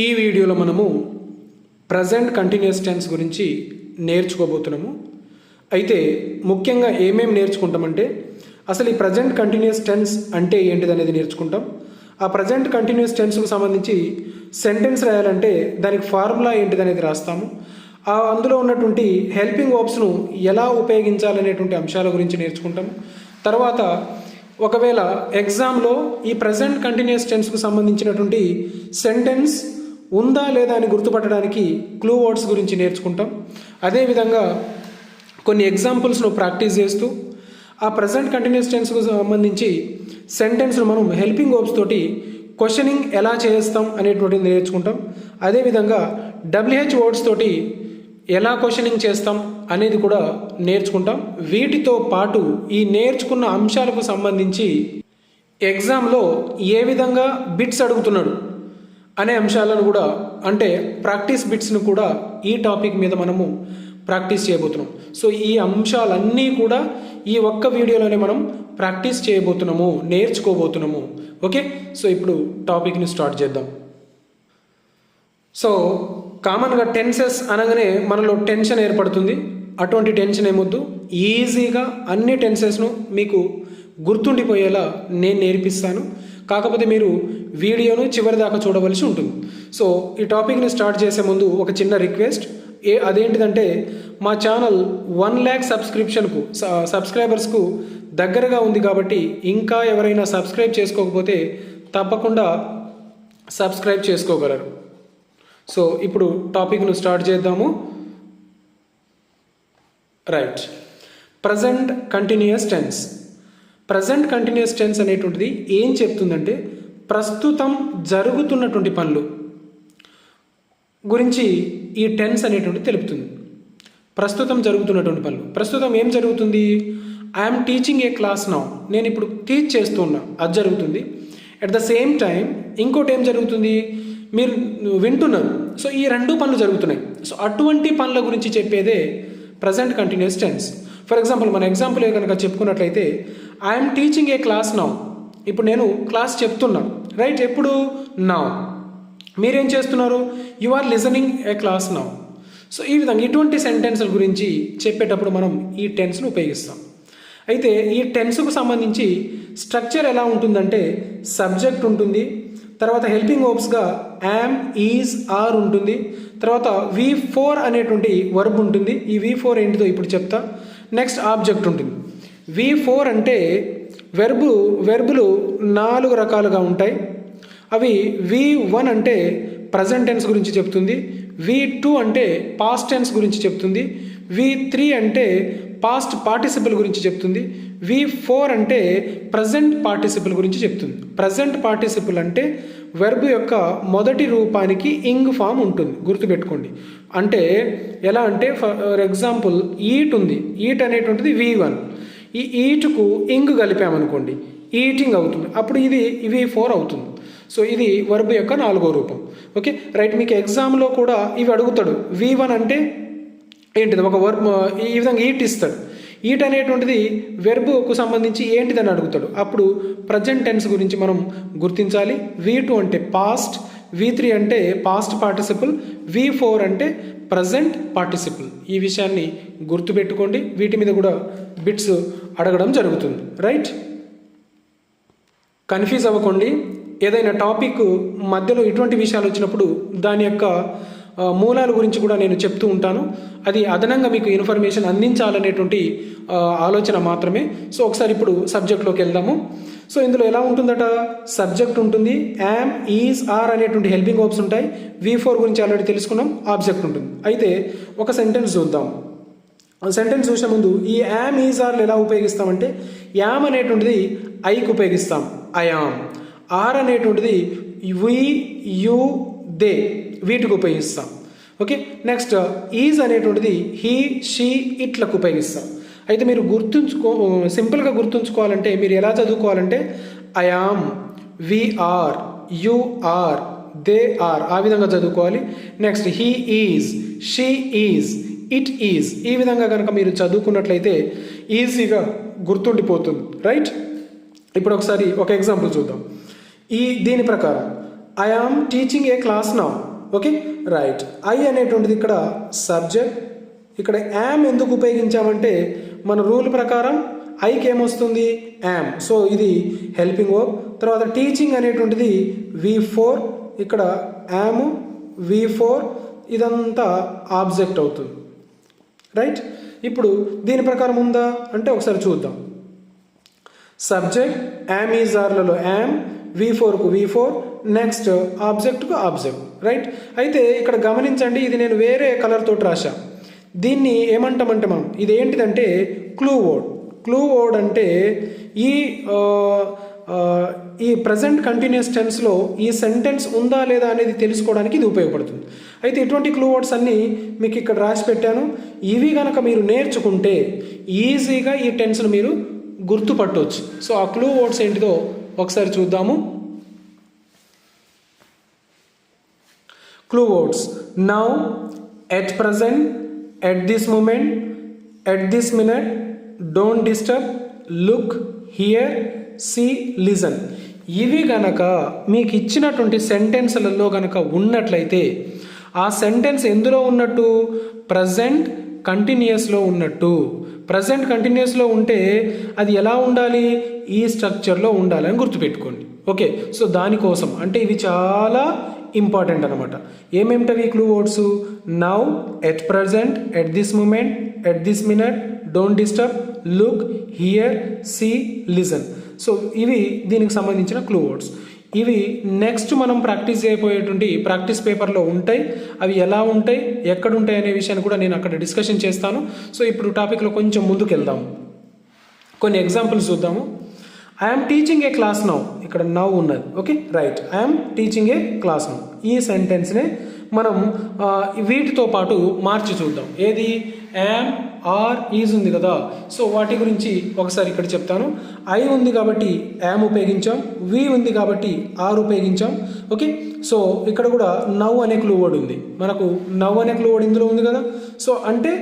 ఈ వీడియోలో మనము ప్రజెంట్ కంటిన్యూస్ టెన్స్ గురించి నేర్చుకోబోతున్నాము. అయితే ముఖ్యంగా ఏమేమి నేర్చుకుంటామంటే అసలు ఈ ప్రజెంట్ కంటిన్యూస్ టెన్స్ అంటే ఏంటిది అనేది నేర్చుకుంటాం. ఆ ప్రజెంట్ కంటిన్యూస్ టెన్స్కు సంబంధించి సెంటెన్స్ రాయాలంటే దానికి ఫార్ములా ఏంటిది అనేది రాస్తాము. ఆ అందులో ఉన్నటువంటి హెల్పింగ్ వర్బ్స్ను ఎలా ఉపయోగించాలనేటువంటి అంశాల గురించి నేర్చుకుంటాము తర్వాత ఒకవేళ ఎగ్జామ్లో ఈ ప్రజెంట్ కంటిన్యూస్ టెన్స్కు సంబంధించినటువంటి సెంటెన్స్ ఉందా లేదా అని గుర్తుపట్టడానికి క్లూ వర్డ్స్ గురించి నేర్చుకుంటాం. అదేవిధంగా కొన్ని ఎగ్జాంపుల్స్ను ప్రాక్టీస్ చేస్తూ ఆ ప్రజెంట్ కంటిన్యూస్ టెన్స్కు సంబంధించి సెంటెన్స్ను మనం హెల్పింగ్ వర్బ్స్ తోటి క్వశ్చనింగ్ ఎలా చేస్తాం అనేటువంటిది నేర్చుకుంటాం. అదేవిధంగా డబ్ల్యూహెచ్ వర్డ్స్ తోటి ఎలా క్వశ్చనింగ్ చేస్తాం అనేది కూడా నేర్చుకుంటాం. వీటితో పాటు ఈ నేర్చుకున్న అంశాలకు సంబంధించి ఎగ్జామ్లో ఏ విధంగా బిట్స్ అడుగుతున్నాడు అనే అంశాలను కూడా అంటే ప్రాక్టీస్ బిట్స్ను కూడా ఈ టాపిక్ మీద మనము ప్రాక్టీస్ చేయబోతున్నాం. సో ఈ అంశాలన్నీ కూడా ఈ ఒక్క వీడియోలోనే మనం ప్రాక్టీస్ చేయబోతున్నాము నేర్చుకోబోతున్నాము. ఓకే? సో ఇప్పుడు టాపిక్ని స్టార్ట్ చేద్దాం. సో కామన్గా టెన్సెస్ అనగానే మనలో టెన్షన్ ఏర్పడుతుంది. అటువంటి టెన్షన్ ఏమొద్దు. ఈజీగా అన్ని టెన్సెస్ను మీకు గుర్తుండిపోయేలా నేను నేర్పిస్తాను. కాకపోతే మీరు వీడియోను చివరి దాకా చూడవలసి ఉంటుంది. సో ఈ టాపిక్ని స్టార్ట్ చేసే ముందు ఒక చిన్న రిక్వెస్ట్. ఏ అదేంటిదంటే మా ఛానల్ వన్ ల్యాక్ సబ్స్క్రిప్షన్కు సబ్స్క్రైబర్స్కు దగ్గరగా ఉంది కాబట్టి ఇంకా ఎవరైనా సబ్స్క్రైబ్ చేసుకోకపోతే తప్పకుండా సబ్స్క్రైబ్ చేసుకోగలరు. సో ఇప్పుడు టాపిక్ను స్టార్ట్ చేద్దాము. Right. Present continuous tense. Present continuous tense అనేటువంటిది ఏం చెప్తుందంటే ప్రస్తుతం జరుగుతున్నటువంటి పనులు గురించి ఈ టెన్స్ అనేటువంటిది తెలుపుతుంది. ప్రస్తుతం జరుగుతున్నటువంటి పనులు. ప్రస్తుతం ఏం జరుగుతుంది? I'm teaching a class now నేను ఇప్పుడు టీచ్ చేస్తున్నా అది జరుగుతుంది. అట్ ద సేమ్ టైం ఇంకోటి ఏం జరుగుతుంది? మీరు వింటున్నారు. సో ఈ రెండు పనులు జరుగుతున్నాయి. సో అటువంటి పనుల గురించి చెప్పేదే present continuous tense for example మన ఎగ్జాంపుల్ కనుక చెప్పుకున్నట్లయితే I'm teaching a class now ఇప్పుడు నేను క్లాస్ చెప్తున్నా. రైట్ ఎప్పుడు? నా మీరేం చేస్తున్నారు? You are listening a class now so ఈ విధంగా ఇటువంటి సెంటెన్స్ల గురించి చెప్పేటప్పుడు మనం ఈ టెన్స్ను ఉపయోగిస్తాం. అయితే ఈ టెన్స్కు సంబంధించి స్ట్రక్చర్ ఎలా ఉంటుందంటే సబ్జెక్ట్ ఉంటుంది తర్వాత హెల్పింగ్ ఓప్స్గా యామ్ ఈజ్ ఆర్ ఉంటుంది తర్వాత వి ఫోర్ అనేటువంటి వర్బ్ ఉంటుంది ఈ వి ఫోర్ ఏంటిదో ఇప్పుడు చెప్తా. నెక్స్ట్ ఆబ్జెక్ట్ ఉంటుంది. వి ఫోర్ అంటే వెర్బు వెర్బులు నాలుగు రకాలుగా ఉంటాయి. అవి వి వన్ అంటే ప్రజెంట్ టెన్స్ గురించి చెప్తుంది. వి టూ అంటే పాస్ట్ టెన్స్ గురించి చెప్తుంది. వి త్రీ అంటే పాస్ట్ పార్టిసిపల్ గురించి చెప్తుంది. వి ఫోర్ అంటే ప్రజెంట్ పార్టిసిపల్ గురించి చెప్తుంది. ప్రజెంట్ పార్టిసిపల్ అంటే వెర్బ్ యొక్క మొదటి రూపానికి ఇంగ్ ఫామ్ ఉంటుంది. గుర్తుపెట్టుకోండి. అంటే ఎలా అంటే ఫర్ ఎగ్జాంపుల్ ఈట్ ఉంది. ఈట్ అనేటువంటిది వి వన్ ఈ ఈటుకు ఇంగ్ కలిపామనుకోండి ఈటింగ్ అవుతుంది. అప్పుడు ఇది ఇవి ఫోర్ అవుతుంది. సో ఇది వర్బ్ యొక్క నాలుగో రూపం. ఓకే రైట్ మీకు ఎగ్జామ్లో కూడా ఇవి అడుగుతాడు. వి వన్ అంటే ఏంటిది? ఒక వర్బ్ ఈ విధంగా ఈట్ ఇస్తాడు. ఈట్ అనేటువంటిది వెర్బ్కు సంబంధించి ఏంటిదని అడుగుతాడు. అప్పుడు ప్రజెంట్ టెన్స్ గురించి మనం గుర్తించాలి. వి టూ అంటే పాస్ట్ వి త్రీ అంటే పాస్ట్ పార్టిసిపుల్ వి ఫోర్ అంటే ప్రజెంట్ పార్టిసిపుల్ ఈ విషయాన్ని గుర్తుపెట్టుకోండి. వీటి మీద కూడా బిట్స్ అడగడం జరుగుతుంది. రైట్ కన్ఫ్యూజ్ అవ్వకండి. ఏదైనా టాపిక్ మధ్యలో ఇటువంటి విషయాలు వచ్చినప్పుడు దాని యొక్క మూలాల గురించి కూడా నేను చెప్తూ ఉంటాను. అది అదనంగా మీకు ఇన్ఫర్మేషన్ అందించాలనేటువంటి ఆలోచన మాత్రమే. సో ఒకసారి ఇప్పుడు సబ్జెక్ట్లోకి వెళ్దాము. సో ఇందులో ఎలా ఉంటుందట? సబ్జెక్ట్ ఉంటుంది యామ్ ఈజ్ ఆర్ అనేటువంటి హెల్పింగ్ వర్బ్స్ ఉంటాయి. వి ఫోర్ గురించి ఆల్రెడీ తెలుసుకున్నాం ఆబ్జెక్ట్ ఉంటుంది. అయితే ఒక సెంటెన్స్ చూద్దాం. సెంటెన్స్ చూసే ముందు ఈ యామ్ ఈజ్ ఆర్లు ఎలా ఉపయోగిస్తామంటే యామ్ అనేటువంటిది ఐకి ఉపయోగిస్తాం. అయామ్ ఆర్ అనేటువంటిది వి యు దే వీటికి ఉపయోగిస్తాం. ఓకే నెక్స్ట్ ఈజ్ అనేటువంటిది హీ షీ ఇట్లకు ఉపయోగిస్తాం. అయితే మీరు గుర్తుంచుకో సింపుల్గా గుర్తుంచుకోవాలంటే మీరు ఎలా చదువుకోవాలంటే I am we are you are they are ఆ విధంగా చదువుకోవాలి. Next he is she is it is ఈ విధంగా కనుక మీరు చదువుకున్నట్లయితే ఈజీగా గుర్తుండిపోతుంది. రైట్ ఇప్పుడు ఒకసారి ఒక ఎగ్జాంపుల్ చూద్దాం. ఈ దీని ప్రకారం I am teaching a class నా ఓకే రైట్ ఐ అనేటువంటిది ఇక్కడ సబ్జెక్ట్ ఇక్కడ యామ్ ఎందుకు ఉపయోగించామంటే మన రూల్ ప్రకారం ఐకి ఏమొస్తుంది? యామ్ సో ఇది హెల్పింగ్ వర్బ్ తర్వాత టీచింగ్ అనేటువంటిది వి ఫోర్ ఇక్కడ యామ్ వి ఫోర్ ఇదంతా ఆబ్జెక్ట్ అవుతుంది. రైట్ ఇప్పుడు దీని ప్రకారం ఉందా? అంటే ఒకసారి చూద్దాం. సబ్జెక్ట్ యామ్ ఈజ్ ఆర్లలో am V fork V four next ఆబ్జెక్ట్కు ఆబ్జెక్ట్ రైట్ అయితే ఇక్కడ గమనించండి ఇది నేను వేరే కలర్ తోటి రాశా. దీన్ని ఏమంటామంటే మనం ఇది ఏంటిదంటే క్లూ వర్డ్. క్లూ వర్డ్ అంటే ఈ ఈ ప్రజెంట్ కంటిన్యూస్ టెన్స్లో ఈ సెంటెన్స్ ఉందా లేదా అనేది తెలుసుకోవడానికి ఇది ఉపయోగపడుతుంది. అయితే ఇటువంటి క్లూ వర్డ్స్ అన్నీ మీకు ఇక్కడ రాసి పెట్టాను. ఇవి కనుక మీరు నేర్చుకుంటే ఈజీగా ఈ టెన్స్ను మీరు గుర్తుపట్టవచ్చు సో ఆ క్లూ వర్డ్స్ ఏంటిదో ఒకసారి చూద్దాము. Clue words. Now at present at this moment at this minute don't disturb look here see listen ఇవి గనక మీకు ఇచ్చినటువంటి సెంటెన్స్లలో గనక ఉన్నట్లయితే ఆ సెంటెన్స్ ఎందులో ఉన్నట్టు? ప్రజెంట్ కంటిన్యూస్లో ఉన్నట్టు. ప్రజెంట్ కంటిన్యూస్లో ఉంటే అది ఎలా ఉండాలి? ఈ స్ట్రక్చర్లో ఉండాలి అని గుర్తుపెట్టుకోండి. ఓకే సో దానికోసం. అంటే ఇవి చాలా ఇంపార్టెంట్ అనమాట ఏమేమిటవి clue words? Now at present at this moment at this minute don't disturb look here see listen. So ఇవి దీనికి సంబంధించిన క్లూ వర్డ్స్. ఇవి నెక్స్ట్ మనం ప్రాక్టీస్ చేయబోయేటువంటి ప్రాక్టీస్ పేపర్లో ఉంటాయి. అవి ఎలా ఉంటాయి ఎక్కడ ఉంటాయి అనే విషయాన్ని కూడా నేను అక్కడ డిస్కషన్ చేస్తాను. సో ఇప్పుడు టాపిక్లో కొంచెం ముందుకు వెళ్దాము కొన్ని ఎగ్జాంపుల్స్ చూద్దాము. I'm teaching a class now ఇక్కడ నవ్ ఉన్నది. Okay right I'm teaching a class now ఈ సెంటెన్స్నే మనం వీటితో పాటు మార్చి చూద్దాం. ఏది? యామ్ ఆర్ ఈజ్ ఉంది కదా? సో వాటి గురించి ఒకసారి ఇక్కడ చెప్తాను. ఐ ఉంది కాబట్టి యామ్ ఉపయోగించాం. వి ఉంది కాబట్టి ఆర్ ఉపయోగించాం. ఓకే సో ఇక్కడ కూడా నవ్ అనే క్లూ వర్డ్ ఉంది. మనకు నవ్ అనే క్లూ వర్డ్ ఇందులో ఉంది కదా? సో అంటే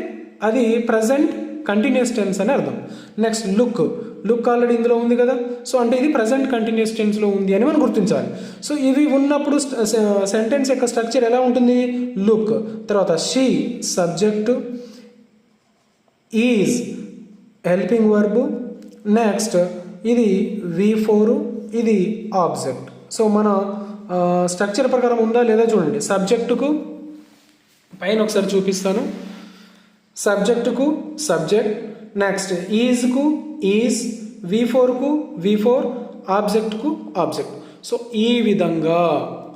అది ప్రజెంట్ కంటిన్యూస్ టెన్స్ అని అర్థం. నెక్స్ట్ లుక్ లుక్ ఆల్రెడీ ఇందులో ఉంది కదా? సో అంటే ఇది ప్రజెంట్ కంటిన్యూస్ టెన్స్లో ఉంది అని మనం గుర్తించాలి. సో ఇవి ఉన్నప్పుడు సెంటెన్స్ uh, uh, యొక్క స్ట్రక్చర్ ఎలా ఉంటుంది? లుక్ తర్వాత she subject is helping verb next ఇది వి ఫోర్ ఇది ఆబ్జెక్ట్ సో మన uh, స్ట్రక్చర్ ప్రకారం ఉందా లేదా చూడండి. సబ్జెక్టుకు పైన ఒకసారి చూపిస్తాను. సబ్జెక్టుకు subject next ఈజ్కు is V four V four ఆబ్జెక్ట్కు object so ఈ విధంగా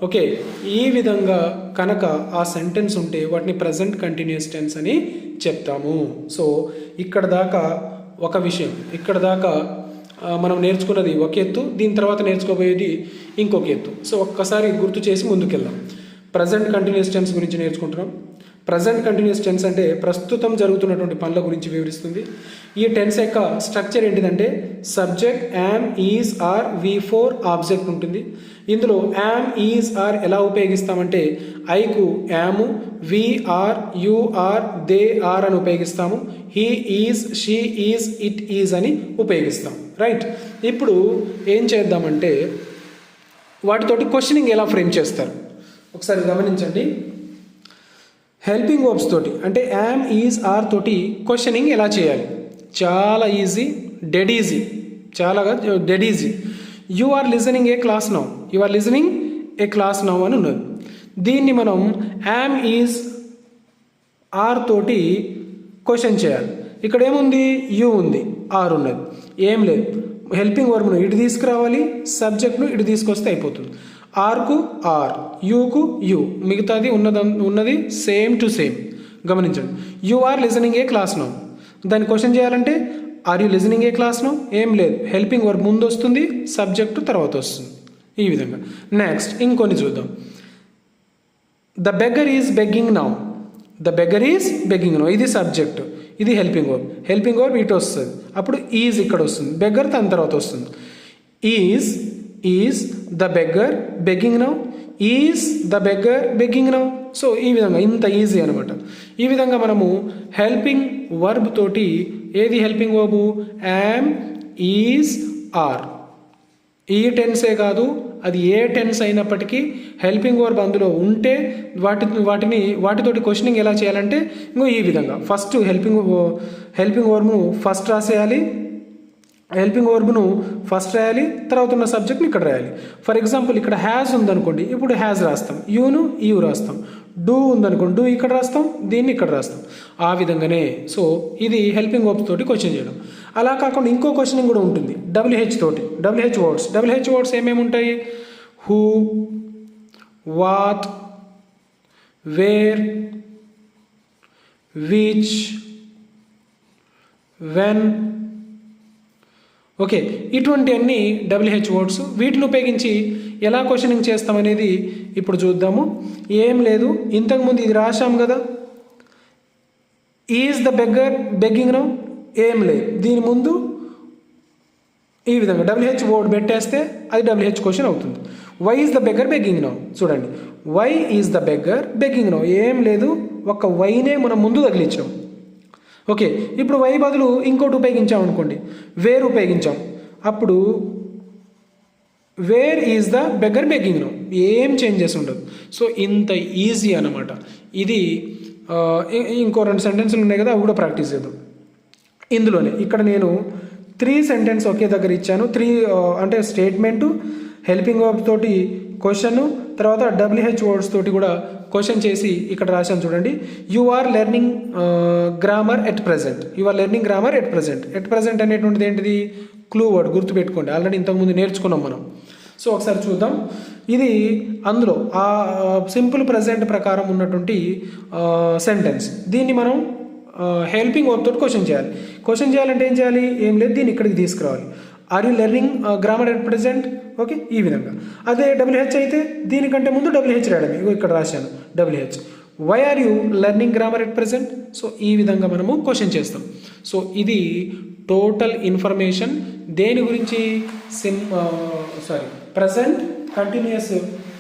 ఓకే ఈ విధంగా కనుక ఆ సెంటెన్స్ ఉంటే వాటిని ప్రజెంట్ కంటిన్యూస్ టెన్స్ అని చెప్తాము. సో ఇక్కడ దాకా ఒక విషయం ఇక్కడ దాకా మనం నేర్చుకున్నది ఒక ఎత్తు దీని తర్వాత నేర్చుకోబోయేది ఇంకొక ఎత్తు. సో ఒక్కసారి గుర్తు చేసి ముందుకెళ్దాం. ప్రజెంట్ కంటిన్యూస్ టెన్స్ గురించి నేర్చుకుంటున్నాం. ప్రజెంట్ కంటిన్యూస్ టెన్స్ అంటే ప్రస్తుతం జరుగుతున్నటువంటి పనుల గురించి వివరిస్తుంది. ఈ టెన్స్ యొక్క స్ట్రక్చర్ ఏంటిదంటే subject am is are V four object ఉంటుంది. ఇందులో యామ్ ఈజ్ ఆర్ ఎలా ఉపయోగిస్తామంటే iQOO am we are you are they are అని ఉపయోగిస్తాము. He is she is it is అని ఉపయోగిస్తాం. రైట్ ఇప్పుడు ఏం చేద్దామంటే వాటితోటి క్వశ్చనింగ్ ఎలా ఫ్రేమ్ చేస్తారు? ఒకసారి గమనించండి. హెల్పింగ్ వర్బ్స్ తోటి అంటే యామ్ ఈజ్ ఆర్ తోటి క్వశ్చనింగ్ ఎలా చేయాలి? చాలా ఈజీ డెడ్ ఈజీ చాలాగా dead easy you are listening a class now you are listening a class now అని ఉన్నది. దీన్ని మనం యామ్ ఈజ్ ఆర్ తోటి క్వశ్చన్ చేయాలి. ఇక్కడ ఏముంది? యు ఉంది. ఆర్ ఉన్నది. ఏం లేదు. హెల్పింగ్ వర్బ్ను ఇటు తీసుకురావాలి సబ్జెక్ట్ను ఇటు తీసుకొస్తే అయిపోతుంది. ఆర్కు ఆర్ యూకు యూ మిగతాది ఉన్నది ఉన్నది సేమ్ టు సేమ్ గమనించండి. You are listening a class now దాన్ని క్వశ్చన్ చేయాలంటే are you listening a class now ఏం లేదు. హెల్పింగ్ వర్క్ ముందు వస్తుంది సబ్జెక్టు తర్వాత వస్తుంది. ఈ విధంగా. నెక్స్ట్ ఇంకొన్ని చూద్దాం. The beggar is begging now the beggar is begging now ఇది సబ్జెక్ట్ ఇది హెల్పింగ్ వర్బ్ హెల్పింగ్ వర్బ్ ఇటు వస్తుంది. అప్పుడు ఈజ్ ఇక్కడ వస్తుంది. బెగ్గర్ దాని తర్వాత వస్తుంది. Is is the beggar begging now is the beggar begging now so ఈ విధంగా ఇంత ఈజీ అనమాట ఈ విధంగా మనము హెల్పింగ్ వర్బ్ తోటి ఏది helping verb am is are ఈ టెన్సే కాదు అది ఏ టెన్స్ అయినప్పటికీ హెల్పింగ్ వర్బ్ అందులో ఉంటే వాటి వాటిని వాటితోటి క్వశ్చనింగ్ ఎలా చేయాలంటే ఇంకో ఈ విధంగా. ఫస్ట్ హెల్పింగ్ హెల్పింగ్ వర్బ్ను ఫస్ట్ రాసేయాలి హెల్పింగ్ వర్బ్ను ఫస్ట్ రాయాలి తర్వాత ఉన్న సబ్జెక్ట్ని ఇక్కడ రాయాలి. ఫర్ ఎగ్జాంపుల్ ఇక్కడ హ్యాజ్ ఉందనుకోండి ఇప్పుడు హ్యాజ్ రాస్తాం యూను యూ రాస్తాం డూ ఉందనుకోండి డూ ఇక్కడ రాస్తాం దీన్ని ఇక్కడ రాస్తాం. ఆ విధంగానే సో ఇది హెల్పింగ్ వర్బ్స్ తోటి క్వశ్చన్ చేయడం. అలా కాకుండా ఇంకో క్వశ్చనింగ్ కూడా ఉంటుంది డబ్ల్యూహెచ్ తోటి డబ్ల్యూహెచ్ వర్డ్స్ డబ్ల్యూహెచ్ వర్డ్స్ ఏమేమి ఉంటాయి? Who what where which when okay ఇటువంటి అన్ని డబ్ల్యూహెచ్ వర్డ్స్ వీటిని ఉపయోగించి ఎలా క్వశ్చనింగ్ చేస్తామనేది ఇప్పుడు చూద్దాము. ఏం లేదు ఇంతకుముందు ఇది రాశాం కదా. Is the beggar begging now ఏం లేదు దీని ముందు ఈ విధంగా డబ్ల్యూహెచ్ వర్డ్ పెట్టేస్తే అది డబ్ల్యూహెచ్ క్వశ్చన్ అవుతుంది. Why is the beggar begging now చూడండి. Why is the beggar begging now ఏం లేదు ఒక వైనే మనం ముందు తగిలించాం. ఓకే ఇప్పుడు వై బదులు ఇంకోటి ఉపయోగించాం అనుకోండి. వేర్ ఉపయోగించాం. అప్పుడు where is the beggar begging now ఏం చేంజెస్ ఉండదు. సో ఇంత ఈజీ అనమాట ఇది ఇంకో రెండు సెంటెన్స్లు ఉన్నాయి కదా అవి కూడా ప్రాక్టీస్ చేద్దాం. ఇందులోనే ఇక్కడ నేను త్రీ సెంటెన్స్ ఒకే దగ్గర ఇచ్చాను. త్రీ అంటే స్టేట్మెంటు హెల్పింగ్ వర్బ్ తోటి క్వశ్చన్ తర్వాత డబ్ల్యూహెచ్ వర్డ్స్ తోటి కూడా క్వశ్చన్ చేసి ఇక్కడ రాశాను చూడండి. You are learning grammar at present you are learning grammar at present at present అనేటువంటిది ఏంటిది? క్లూ వర్డ్ గుర్తుపెట్టుకోండి. ఆల్రెడీ ఇంతకుముందు నేర్చుకున్నాం మనం. సో ఒకసారి చూద్దాం. ఇది అందులో ఆ సింపుల్ ప్రజెంట్ ప్రకారం ఉన్నటువంటి సెంటెన్స్ దీన్ని మనం హెల్పింగ్ వర్క్ తోటి క్వశ్చన్ చేయాలి. క్వశ్చన్ చేయాలంటే ఏం చేయాలి? ఏం లేదు దీన్ని ఇక్కడికి తీసుకురావాలి. Are you learning grammar at present okay ఈ విధంగా. అదే డబ్ల్యూహెచ్ అయితే దీనికంటే ముందు డబ్ల్యూహెచ్ రాయడం. ఇగో ఇక్కడ రాశాను. WH why are you learning grammar at present so ఈ విధంగా మనము క్వశ్చన్ చేస్తాం. సో ఇది టోటల్ ఇన్ఫర్మేషన్ దేని గురించి? సిమ్ సారీ ప్రజెంట్ కంటిన్యూస్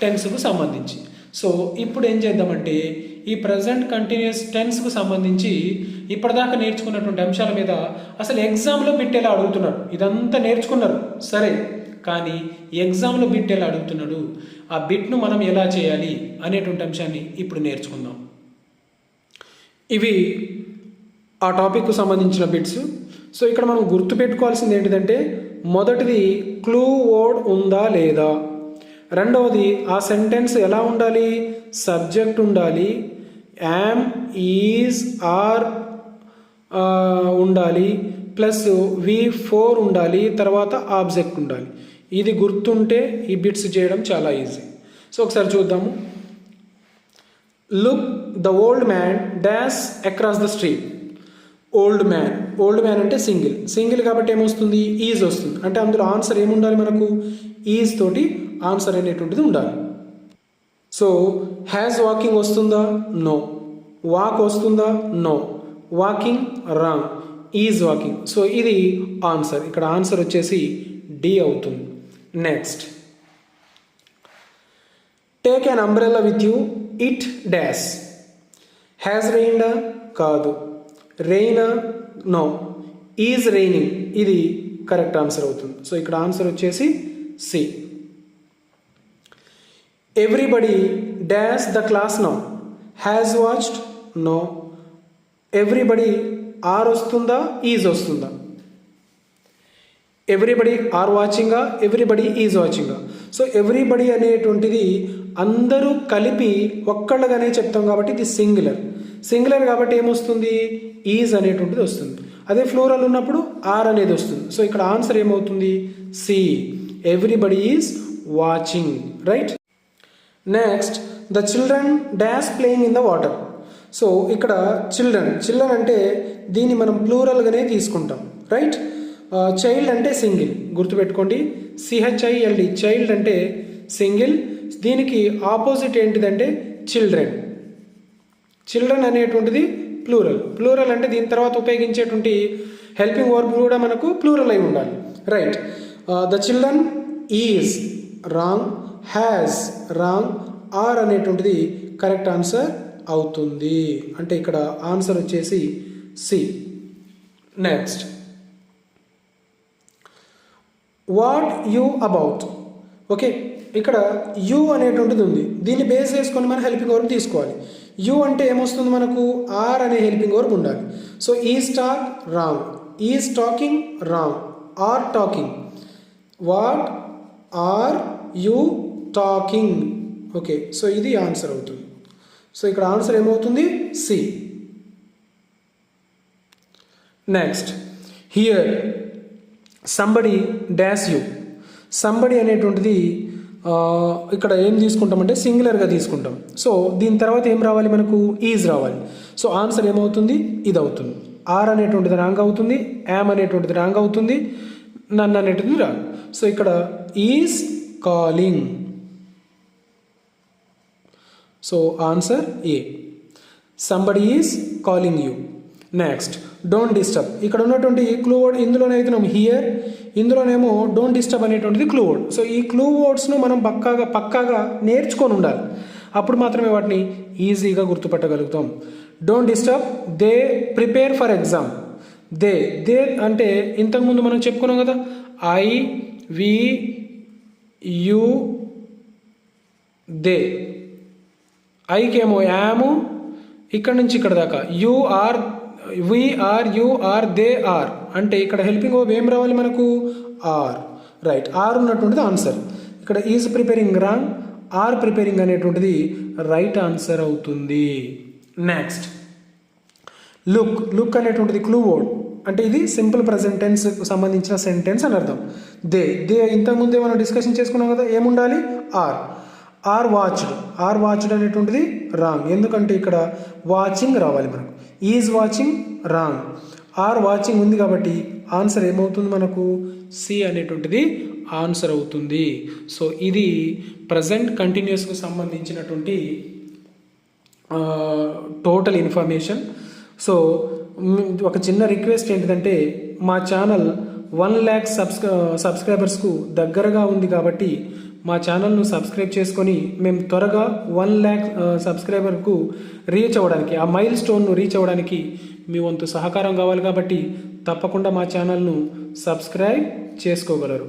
టెన్స్కు సంబంధించి. సో ఇప్పుడు ఏం చేద్దామంటే ఈ ప్రజెంట్ కంటిన్యూస్ టెన్స్కు సంబంధించి ఇప్పటిదాకా నేర్చుకున్నటువంటి అంశాల మీద అసలు ఎగ్జామ్లో బిట్టేలా అడుగుతున్నాడు. ఇదంతా నేర్చుకున్నారు. సరే కానీ ఎగ్జామ్లో బిట్ ఎలా అడుగుతున్నాడు. ఆ బిట్ను మనం ఎలా చేయాలి అనేటువంటి అంశాన్ని ఇప్పుడు నేర్చుకుందాం. ఇవి ఆ టాపిక్కు సంబంధించిన బిట్స్. సో ఇక్కడ మనం గుర్తుపెట్టుకోవాల్సింది ఏంటిదంటే మొదటిది క్లూ వర్డ్ ఉందా లేదా? రెండవది ఆ సెంటెన్స్ ఎలా ఉండాలి? సబ్జెక్ట్ ఉండాలి. యామ్ ఈజ్ ఆర్ ఉండాలి. ప్లస్ వి ఫోర్ ఉండాలి తర్వాత ఆబ్జెక్ట్ ఉండాలి. ఇది గుర్తుంటే ఈ బిట్స్ చేయడం చాలా ఈజీ. సో ఒకసారి చూద్దాము. Look the old man dash across the street old man old man అంటే సింగిల్ సింగిల్ కాబట్టి ఏమొస్తుంది? ఈజ్ వస్తుంది. అంటే అందులో ఆన్సర్ ఏముండాలి మనకు? ఈజ్ తోటి ఆన్సర్ అనేటువంటిది ఉండాలి. సో హ్యాజ్ వాకింగ్ వస్తుందా? నో వాక్ వస్తుందా? No walking wrong is walking so ఇది ఆన్సర్ ఇక్కడ ఆన్సర్ వచ్చేసి డి అవుతుంది. Next take an umbrella with you it dash has రెయిన్డా కాదు. రెయినా నో ఈజ్ రెయినింగ్ ఇది కరెక్ట్ ఆన్సర్ అవుతుంది. సో ఇక్కడ ఆన్సర్ వచ్చేసి C everybody dash the class no has watched no everybody are వస్తుందా? ఈజ్ వస్తుందా? ఎవ్రీబడి ఆర్ వాచింగా ఎవ్రీబడి ఈజ్ వాచింగా సో ఎవ్రీబడి అనేటువంటిది అందరూ కలిపి ఒక్కళ్ళగానే చెప్తాం కాబట్టి ఇది సింగులర్. సింగులర్ కాబట్టి ఏమొస్తుంది? ఈజ్ అనేటువంటిది వస్తుంది. అదే ఫ్లోరల్ ఉన్నప్పుడు ఆర్ అనేది వస్తుంది. సో ఇక్కడ ఆన్సర్ ఏమవుతుంది? C everybody is watching right next the children dash playing in the water so ఇక్కడ చిల్డ్రన్ చిల్డ్రన్ అంటే దీన్ని మనం ప్లూరల్గానే తీసుకుంటాం. రైట్ చైల్డ్ అంటే సింగిల్ గుర్తుపెట్టుకోండి. C H I L D child అంటే సింగిల్ దీనికి ఆపోజిట్ ఏంటిదంటే చిల్డ్రన్ చిల్డ్రన్ అనేటువంటిది ప్లూరల్ ప్లూరల్ అంటే దీని తర్వాత ఉపయోగించేటువంటి హెల్పింగ్ వర్బ్ కూడా మనకు ప్లూరల్ అయి ఉండాలి. Right the children is wrong has wrong are అనేటువంటిది కరెక్ట్ ఆన్సర్ అవుతుంది. అంటే ఇక్కడ ఆన్సర్ వచ్చేసి C. Next what you about okay ఇక్కడ యూ అనేటువంటిది ఉంది. దీన్ని బేస్ చేసుకొని మనం హెల్పింగ్ వర్బ్ తీసుకోవాలి. యూ అంటే ఏమొస్తుంది మనకు? ఆర్ అనే హెల్పింగ్ వర్బ్ ఉండాలి. సో ఈ stock wrong is talking wrong are talking what are you talking okay so ఇది ఆన్సర్ అవుతుంది. సో ఇక్కడ ఆన్సర్ ఏమవుతుంది? C next hear somebody dash you somebody అనేటువంటిది ఇక్కడ ఏం తీసుకుంటామంటే సింగులర్గా తీసుకుంటాం. సో దీని తర్వాత ఏం రావాలి మనకు? ఈజ్ రావాలి. సో ఆన్సర్ ఏమవుతుంది? ఇది అవుతుంది. ఆర్ అనేటువంటిది రాంగ్ అవుతుంది. యామ్ అనేటువంటిది రాంగ్ అవుతుంది. నన్ను అనేటువంటిది రాంగ్ సో ఇక్కడ is calling so answer A somebody is calling you next don't disturb ఇక్కడ ఉన్నటువంటి క్లూ వర్డ్ ఇందులోనే అయితే హియర్ ఇందులోనేమో డోంట్ డిస్టర్బ్ అనేటువంటిది క్లూ వర్డ్ సో ఈ క్లూ వర్డ్స్ను మనం పక్కాగా పక్కాగా నేర్చుకొని ఉండాలి. అప్పుడు మాత్రమే వాటిని ఈజీగా గుర్తుపట్టగలుగుతాం. Don't disturb they prepare for exam they they అంటే ఇంతకుముందు మనం చెప్పుకున్నాం కదా. ఐ వి యు దే ఐకేమో యాము ఇక్కడ నుంచి ఇక్కడ దాకా. You are we are you are they are. అంటే ఇక్కడ హెల్పింగ్ వర్బ్ ఏం రావాలి మనకు? ఆర్. రైట్. ఆర్ ఉన్నటువంటిది ఆన్సర్. ఇక్కడ is preparing wrong are preparing అనేటువంటిది రైట్ ఆన్సర్ అవుతుంది. నెక్స్ట్. లుక్. లుక్ అనేటువంటిది క్లూ వర్డ్. అంటే ఇది సింపుల్ ప్రజెంట్ టెన్స్ సంబంధించిన సెంటెన్స్ అని అర్థం. దే. దే ఇంతకుముందే మనం డిస్కషన్ చేసుకున్నాం కదా? ఏముండాలి? Are. Are watched. Are watched అనేటువంటిది రాంగ్. ఎందుకంటే ఇక్కడ వాచింగ్ రావాలి మనకు. Is watching wrong. Are watching ఉంది కాబట్టి ఆన్సర్ ఏమవుతుంది మనకు? సి అనేటువంటిది ఆన్సర్ అవుతుంది. సో ఇది ప్రజెంట్ కంటిన్యూస్కు సంబంధించినటువంటి టోటల్ ఇన్ఫర్మేషన్. సో ఒక చిన్న రిక్వెస్ట్ ఏంటిదంటే మా ఛానల్ వన్ ల్యాక్ సబ్స్క్రై సబ్స్క్రైబర్స్కు దగ్గరగా ఉంది కాబట్టి మా ఛానల్ను సబ్స్క్రైబ్ చేసుకొని మేము త్వరగా వన్ ల్యాక్ సబ్స్క్రైబర్కు రీచ్ అవ్వడానికి ఆ మైల్ స్టోన్ను రీచ్ అవ్వడానికి మీ వంతు సహకారం కావాలి కాబట్టి తప్పకుండా మా ఛానల్ను సబ్స్క్రైబ్ చేసుకోగలరు.